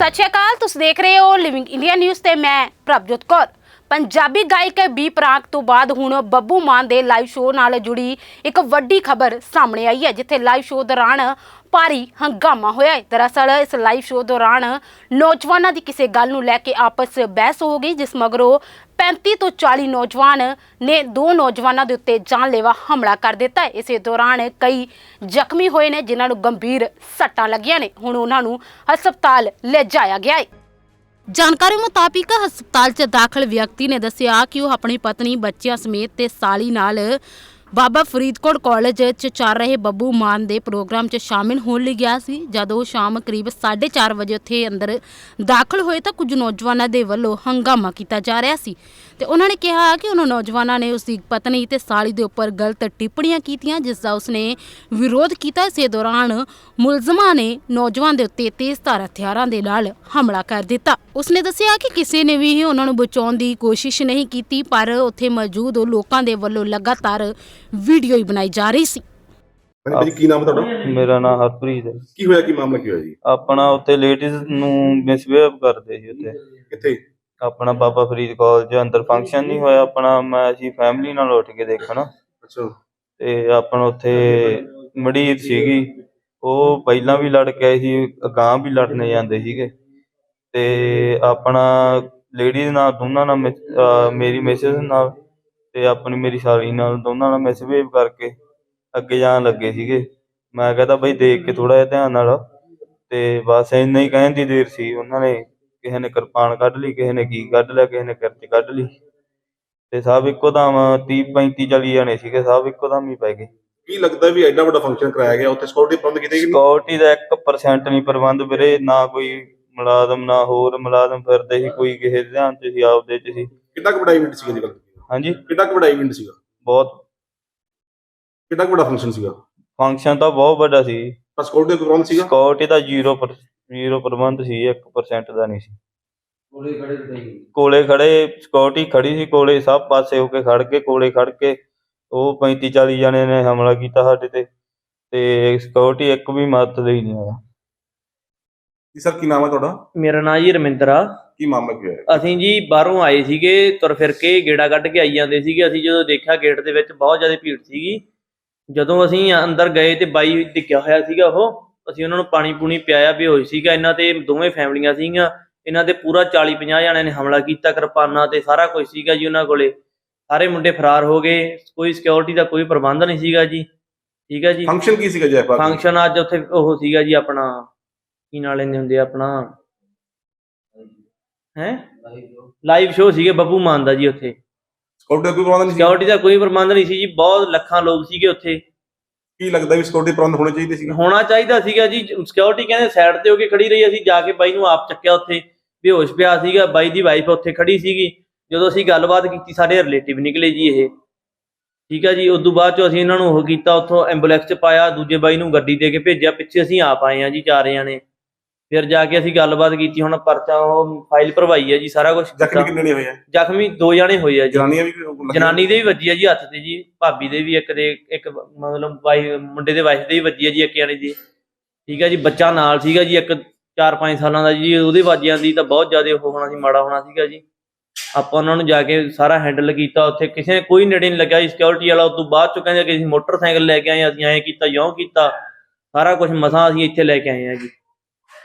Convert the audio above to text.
ਸਤਿ ਸ਼੍ਰੀ ਅਕਾਲ ਤੁਸੀਂ ਦੇਖ ਰਹੇ ਹੋ ਲਿਵਿੰਗ ਇੰਡੀਆ ਨਿਊਜ਼ ਤੇ ਮੈਂ ਪ੍ਰਭਜੋਤ ਕੌਰ। ਪੰਜਾਬੀ ਗਾਇਕ ਬੀ ਪ੍ਰਾਂਕ ਤੋਂ ਬਾਅਦ ਹੁਣ ਬੱਬੂ ਮਾਨ ਦੇ ਲਾਈਵ ਸ਼ੋਅ ਨਾਲ ਜੁੜੀ ਇੱਕ ਵੱਡੀ ਖਬਰ ਸਾਹਮਣੇ ਆਈ ਹੈ, ਜਿੱਥੇ ਲਾਈਵ ਸ਼ੋਅ ਦੌਰਾਨ ਭਾਰੀ ਹੰਗਾਮਾ ਹੋਇਆ ਹੈ। ਦਰਅਸਲ ਇਸ ਲਾਈਵ ਸ਼ੋਅ ਦੌਰਾਨ ਨੌਜਵਾਨਾਂ ਦੀ ਕਿਸੇ ਗੱਲ ਨੂੰ ਲੈ ਕੇ ਆਪਸ ਬਹਿਸ ਹੋ ਗਈ, ਜਿਸ ਮਗਰੋਂ 35 ਤੋਂ 40 ਨੌਜਵਾਨ ਨੇ ਦੋ ਨੌਜਵਾਨਾਂ ਦੇ ਉੱਤੇ ਜਾਨਲੇਵਾ ਹਮਲਾ ਕਰ ਦਿੱਤਾ ਹੈ। ਇਸੇ ਦੌਰਾਨ ਕਈ ਜ਼ਖਮੀ ਹੋਏ ਨੇ, ਜਿਨ੍ਹਾਂ ਨੂੰ ਗੰਭੀਰ ਸੱਟਾਂ ਲੱਗੀਆਂ ਨੇ। ਹੁਣ ਉਹਨਾਂ ਨੂੰ ਹਸਪਤਾਲ ਲਿਜਾਇਆ ਗਿਆ ਹੈ। ਜਾਣਕਾਰੀ ਮੁਤਾਬਿਕ ਹਸਪਤਾਲ 'ਚ ਦਾਖਲ ਵਿਅਕਤੀ ਨੇ ਦੱਸਿਆ ਕਿ ਉਹ ਆਪਣੀ ਪਤਨੀ, ਬੱਚਿਆਂ ਸਮੇਤ ਤੇ ਸਾਲੀ ਨਾਲ ਬਾਬਾ ਫਰੀਦਕੋਟ ਕਾਲਜ 'ਚ ਚੱਲ ਰਹੇ ਬੱਬੂ ਮਾਨ ਦੇ ਪ੍ਰੋਗਰਾਮ 'ਚ ਸ਼ਾਮਿਲ ਹੋਣ ਲਈ ਗਿਆ ਸੀ। ਜਦੋਂ ਉਹ ਸ਼ਾਮ ਕਰੀਬ 4:30 ਵਜੇ ਉੱਥੇ ਅੰਦਰ ਦਾਖਲ ਹੋਏ ਤਾਂ ਕੁਝ ਨੌਜਵਾਨਾਂ ਦੇ ਵੱਲੋਂ ਹੰਗਾਮਾ ਕੀਤਾ ਜਾ ਰਿਹਾ ਸੀ ਤੇ ਉਹਨਾਂ ਨੇ ਕਿਹਾ ਕਿ ਉਹਨਾਂ ਨੌਜਵਾਨਾਂ ਨੇ ਉਸ ਦੀ ਪਤਨੀ ਤੇ ਸਾਲੀ ਦੇ ਉੱਪਰ ਗਲਤ ਟਿੱਪਣੀਆਂ ਕੀਤੀਆਂ, ਜਿਸ ਦਾ ਉਸਨੇ ਵਿਰੋਧ ਕੀਤਾ। ਇਸੇ ਦੌਰਾਨ ਮੁਲਜ਼ਮਾਂ ਨੇ ਨੌਜਵਾਨ ਦੇ ਉੱਤੇ ਤੇਜ਼ਧਾਰ ਹਥਿਆਰਾਂ ਦੇ ਨਾਲ ਹਮਲਾ ਕਰ ਦਿੱਤਾ। ਉਸਨੇ ਦੱਸਿਆ ਕਿ ਕਿਸੇ ਨੇ ਵੀ ਉਹਨਾਂ ਨੂੰ ਬਚਾਉਣ ਦੀ ਕੋਸ਼ਿਸ਼ ਨਹੀਂ ਕੀਤੀ, ਪਰ ਉੱਥੇ ਮੌਜੂਦ ਲੋਕਾਂ ਦੇ ਵੱਲੋਂ ਲਗਾਤਾਰ ਵੀਡੀਓ ਹੀ ਬਣਾਈ ਜਾ ਰਹੀ ਸੀ। ਹਾਂਜੀ ਭਾਜੀ ਕੀ ਨਾਮ ਹੈ ਤੁਹਾਡਾ? ਮੇਰਾ ਨਾਮ ਹਰਪ੍ਰੀਤ ਹੈ। ਕੀ ਹੋਇਆ ਕੀ ਮਾਮਲਾ ਕੀ ਹੋਇਆ ਜੀ? ਆਪਣਾ ਉੱਥੇ ਲੇਡੀਜ਼ ਨੂੰ ਮਿਸਬਿਹੇਵ ਕਰਦੇ ਸੀ ਉੱਥੇ। ਕਿੱਥੇ? ਆਪਣਾ ਬਾਬਾ ਫਰੀਦ ਕਾਲਜ ਅੰਦਰ ਫੰਕਸ਼ਨ ਨਹੀਂ ਹੋਇਆ। ਆਪਣਾ ਮੈਂ ਅਸੀਂ ਫੈਮਿਲੀ ਨਾਲ ਉੱਠ ਕੇ ਦੇਖਣਾ। ਅੱਛਾ। ਤੇ ਆਪਣਾ ਉੱਥੇ ਮੜੀਰ ਸੀਗੀ। ਉਹ ਪਹਿਲਾਂ ਵੀ ਲੜ ਕੇ ਆਏ ਸੀ ਅਗਾਂਹ ਵੀ ਲੜਨੇ ਜਾਂਦੇ ਸੀਗੇ। ਤੇ ਆਪਣਾ ਲੇਡੀਜ਼ ਨਾਲ ਦੋਨਾਂ ਨਾਲ ਮਿਸ- ਅਹ ਮੇਰੀ ਮਿਸਿਸ ਨਾਲ ਤੇ ਆਪਣੀ ਮੇਰੀ ਸਾਲੀ ਨਾਲ ਦੋਨਾਂ ਨਾਲ ਮਿਸਬਿਹੇਵ ਕਰਕੇ ਅੱਗੇ ਜਾਣ ਲੱਗੇ ਸੀਗੇ। ਮੈਂ ਕਹਿੰਦਾ ਬਈ ਦੇਖ ਕੇ ਥੋੜਾ ਜਿਹਾ ਧਿਆਨ ਨਾਲ ਤੇ ਬਸ ਇੰਨਾ ਹੀ ਕਹਿਣ ਦੀ ਦੇਰ ਸੀ। ਉਹਨਾਂ ਨੇ ਕਿਸੇ ਨੇ ਕਿਰਪਾਨ ਕੱਢ ਲਈ ਕਿਸੇ ਨੇ ਕੀ ਕੱਢ ਲਿਆ ਕਿਸੇ ਨੇ ਕਿਰਚ ਕੱਢ ਲਈ। ਤੇ ਸਭ ਇੱਕੋ ਦਮ 30 35 40 ਜਣੇ ਸੀਗੇ। ਸਭ ਇੱਕੋ ਦਮ ਹੀ ਪੈ ਗਏ। ਕੀ ਲੱਗਦਾ ਵੀ ਐਡਾ ਵੱਡਾ ਫੰਕਸ਼ਨ ਕਰਾਇਆ ਗਿਆ? ਉੱਥੇ ਸਿਕਿਉਰਿਟੀ ਪ੍ਰਬੰਧ ਕੀਤੇ ਕਿ ਸਿਕਿਉਰਿਟੀ ਦਾ 1% ਨਹੀਂ ਪ੍ਰਬੰਧ ਵੀਰੇ। ਨਾ ਕੋਈ ਮੁਲਾਜ਼ਮ ਨਾ ਹੋਰ ਮੁਲਾਜ਼ਮ ਫਿਰਦੇ ਸੀ। ਕੋਈ ਕਿਸੇ ਦੇ ਧਿਆਨ 'ਚ ਸੀ ਆਪਦੇ 'ਚ ਸੀ। ਕਿੰਨਾ ਕੁ ਵੱਡਾ ਇਵੈਂਟ ਸੀਗਾ ਜੀ ਗੱਲ? ਹਾਂਜੀ। ਕਿੰਨਾ ਕੁ ਵੱਡਾ ਇਵੈਂਟ ਸੀਗਾ? ਬਹੁਤ। ਕਿੰਨਾ ਕੁ ਵੱਡਾ ਫੰਕਸ਼ਨ ਸੀਗਾ? ਫੰਕਸ਼ਨ ਤਾਂ ਬਹੁਤ ਵੱਡਾ ਸੀ। ਤਾਂ ਸਿਕਿਉਰਿਟੀ ਦਾ ਪ੍ਰਬੰਧ ਸੀਗਾ? ਸਿਕਿਉਰਿਟੀ ਦਾ 0 ਪਰ 0 ਪ੍ਰਬੰਧ ਸੀ 1% ਦਾ ਨਹੀਂ ਸੀ। ਕੋਲੇ ਖੜੇ ਸਿਕਿਉਰਿਟੀ ਖੜੀ ਸੀ ਕੋਲੇ ਸਭ ਪਾਸੇ ਹੋ ਕੇ ਖੜ ਕੇ ਕੋਲੇ ਖੜ ਕੇ। ਉਹ 35 40 ਜਣੇ ਨੇ ਹਮਲਾ ਕੀਤਾ ਸਾਡੇ ਤੇ। ਤੇ ਸਿਕਿਉਰਿਟੀ ਇੱਕ ਵੀ ਮਦਦ ਲਈ ਨਹੀਂ ਆਇਆ। ਜੀ ਸਰ ਕੀ ਨਾਮ ਹੈ ਤੁਹਾਡਾ? ਮੇਰਾ ਨਾਂ ਜੀ ਰਮਿੰਦਰ। ਆ ਕੀ ਮਾਮਲਾ ਕੀ ਹੋਇਆ? ਅਸੀਂ ਜੀ ਬਾਹਰੋਂ ਆਏ ਸੀਗੇ ਤੁਰ ਫਿਰ ਕੇ ਗੇੜਾ ਕੱਢ ਕੇ ਆਈ ਜਾਂਦੇ ਸੀਗੇ। ਅਸੀਂ ਜਦੋਂ ਦੇਖਿਆ ਗੇਟ ਦੇ ਵਿੱਚ ਬਹੁਤ ਜ਼ਿਆਦਾ ਭੀੜ ਸੀਗੀ। ਜਦੋਂ ਅਸੀਂ ਅੰਦਰ ਗਏ ਤੇ ਬਾਈ ਟਿਕਿਆ ਹੋਇਆ ਸੀਗਾ ਉਹ ਅਸੀਂ ਉਹਨਾਂ ਨੂੰ ਪਾਣੀ ਪੂਣੀ ਪਿਆਇਆ ਵੀ ਹੋਈ ਸੀਗਾ। ਇਹਨਾਂ ਤੇ ਦੋਵੇਂ ਫੈਮਲੀਆਂ ਸੀਗੀਆਂ। ਇਹਨਾਂ ਤੇ ਪੂਰਾ 40 50 ਜਣਿਆਂ ਨੇ ਹਮਲਾ ਕੀਤਾ ਕਿਰਪਾਨਾਂ ਤੇ ਸਾਰਾ ਕੁਝ ਸੀਗਾ ਜੀ ਉਹਨਾਂ ਕੋਲੇ। ਸਾਰੇ ਮੁੰਡੇ ਫਰਾਰ ਹੋ ਗਏ। ਕੋਈ ਸਿਕਿਉਰਿਟੀ ਦਾ ਕੋਈ ਪ੍ਰਬੰਧ ਨਹੀਂ ਸੀਗਾ ਜੀ। ਠੀਕ ਹੈ ਜੀ। ਫੰਕਸ਼ਨ ਕੀ ਸੀਗਾ ਜੀ ਐਫਆਰ ਫੰਕਸ਼ਨ ਅੱਜ ਉੱਥੇ ਉਹ ਸੀਗਾ ਜੀ ਆਪਣਾ ਕੀ ਨਾਲ ਲੈਂਦੇ ਹੁੰਦੇ ਆਪਣਾ ਹੈ? ਲਾਈਵ ਸ਼ੋਅ ਸੀਗੇ ਬੱਬੂ ਮਾਨ ਦਾ ਜੀ ਉੱਥੇ। ਸਿਕਿਉਰਿਟੀ ਦਾ ਕੋਈ ਪ੍ਰਬੰਧ ਨਹੀਂ ਸੀ? ਸਿਕਿਉਰਿਟੀ ਦਾ ਕੋਈ ਪ੍ਰਬੰਧ ਨਹੀਂ ਸੀ ਜੀ ਬਹੁਤ ਲੱਖਾਂ ਲੋਕ ਸੀਗੇ ਉੱਥੇ। ਕੀ ਲੱਗਦਾ ਵੀ ਸਿਕਿਉਰਿਟੀ ਪ੍ਰਬੰਧ ਹੋਣੇ ਚਾਹੀਦੇ ਸੀਗੇ? ਹੋਣਾ ਚਾਹੀਦਾ ਸੀਗਾ ਜੀ ਸਿਕਿਉਰਿਟੀ ਕਹਿੰਦੇ ਸਾਈਡ ਤੇ ਹੋ ਕੇ ਖੜੀ ਰਹੀ ਅਸੀਂ ਜਾ ਕੇ ਬਾਈ ਨੂੰ ਆਪ ਚੱਕਿਆ ਉੱਥੇ। ਬੇਹੋਸ਼ ਪਿਆ ਸੀਗਾ ਬਾਈ ਦੀ ਵਾਈਫ ਉੱਥੇ ਖੜੀ ਸੀਗੀ। ਜਦੋਂ ਅਸੀਂ ਗੱਲਬਾਤ ਕੀਤੀ ਸਾਡੇ ਰਿਲੇਟਿਵ ਨਿਕਲੇ ਜੀ ਇਹ। ਠੀਕ ਆ ਜੀ ਉਸ ਤੋਂ ਬਾਅਦ ਚੋਂ ਅਸੀਂ ਇਹਨਾਂ ਨੂੰ ਉਹ ਕੀਤਾ ਉੱਥੋਂ ਐਂਬੂਲੈਂਸ 'ਚ ਪਾਇਆ ਦੂਜੇ ਬਾਈ ਨੂੰ ਗੱਡੀ ਦੇ ਕੇ ਭੇਜਿਆ ਪਿੱਛੇ ਅਸੀਂ ਆਪ ਆਏ ਆ ਜੀ ਚਾਰ ਜਣੇ। ਫਿਰ ਜਾ ਕੇ ਅਸੀਂ ਗੱਲਬਾਤ ਕੀਤੀ ਹੁਣ ਪਰਚਾ ਉਹ ਫਾਈਲ ਭਰਵਾਈ ਹੈ ਜੀ ਸਾਰਾ ਕੁਝ ਜ਼ਖਮੀ ਕਿੰਨੇ ਨੇ ਹੋਏ ਆ? ਜ਼ਖਮੀ ਦੋ ਜਣੇ ਹੋਏ ਆ ਜੀ। ਜਨਾਨੀਆਂ ਵੀ ਲੱਗੀਆਂ? ਜਨਾਨੀ ਦੇ ਵੀ ਵੱਜੀ ਆ ਜੀ ਹੱਥ ਤੇ ਜੀ ਭਾਬੀ ਦੇ ਵੀ ਇੱਕ ਦੇ ਇੱਕ ਮਤਲਬ ਵਾਈ ਮੁੰਡੇ ਦੇ ਵਾਈਫ ਦੇ ਵੀ ਵੱਜੀ ਆ ਜੀ ਇੱਕ ਜਾਣੇ ਦੀ। ਠੀਕ ਹੈ ਜੀ ਬੱਚਾ ਨਾਲ ਸੀਗਾ ਜੀ ਇੱਕ 4-5 ਸਾਲਾਂ ਦਾ ਜੀ ਉਹਦੇ ਵੱਜਿਆਂ ਦੀ ਤਾਂ ਬਹੁਤ ਜ਼ਿਆਦਾ ਉਹ ਹੋਣਾ ਸੀ ਮਾੜਾ ਹੋਣਾ ਸੀਗਾ ਜੀ। ਆਪਾਂ ਉਹਨਾਂ ਨੂੰ ਜਾ ਕੇ ਸਾਰਾ ਹੈਂਡਲ ਕੀਤਾ ਉੱਥੇ ਕਿਸੇ ਨੇ ਕੋਈ ਨੇੜੇ ਨਹੀਂ ਲੱਗਿਆ ਸਿਕਿਉਰਿਟੀ ਵਾਲਾ ਉਸ ਤੋਂ ਬਾਅਦ ਚੋਂ ਕਹਿੰਦੇ ਕਿ ਅਸੀਂ ਮੋਟਰਸਾਈਕਲ ਲੈ ਕੇ ਆਏ ਅਸੀਂ ਐਂ ਕੀਤਾ ਯੋਂ ਕੀਤਾ। ਸਾਰਾ ਕੁਝ ਮਸਾਂ ਅਸੀਂ ਇੱਥੇ ਲੈ ਕੇ ਆਏ ਆ ਜੀ।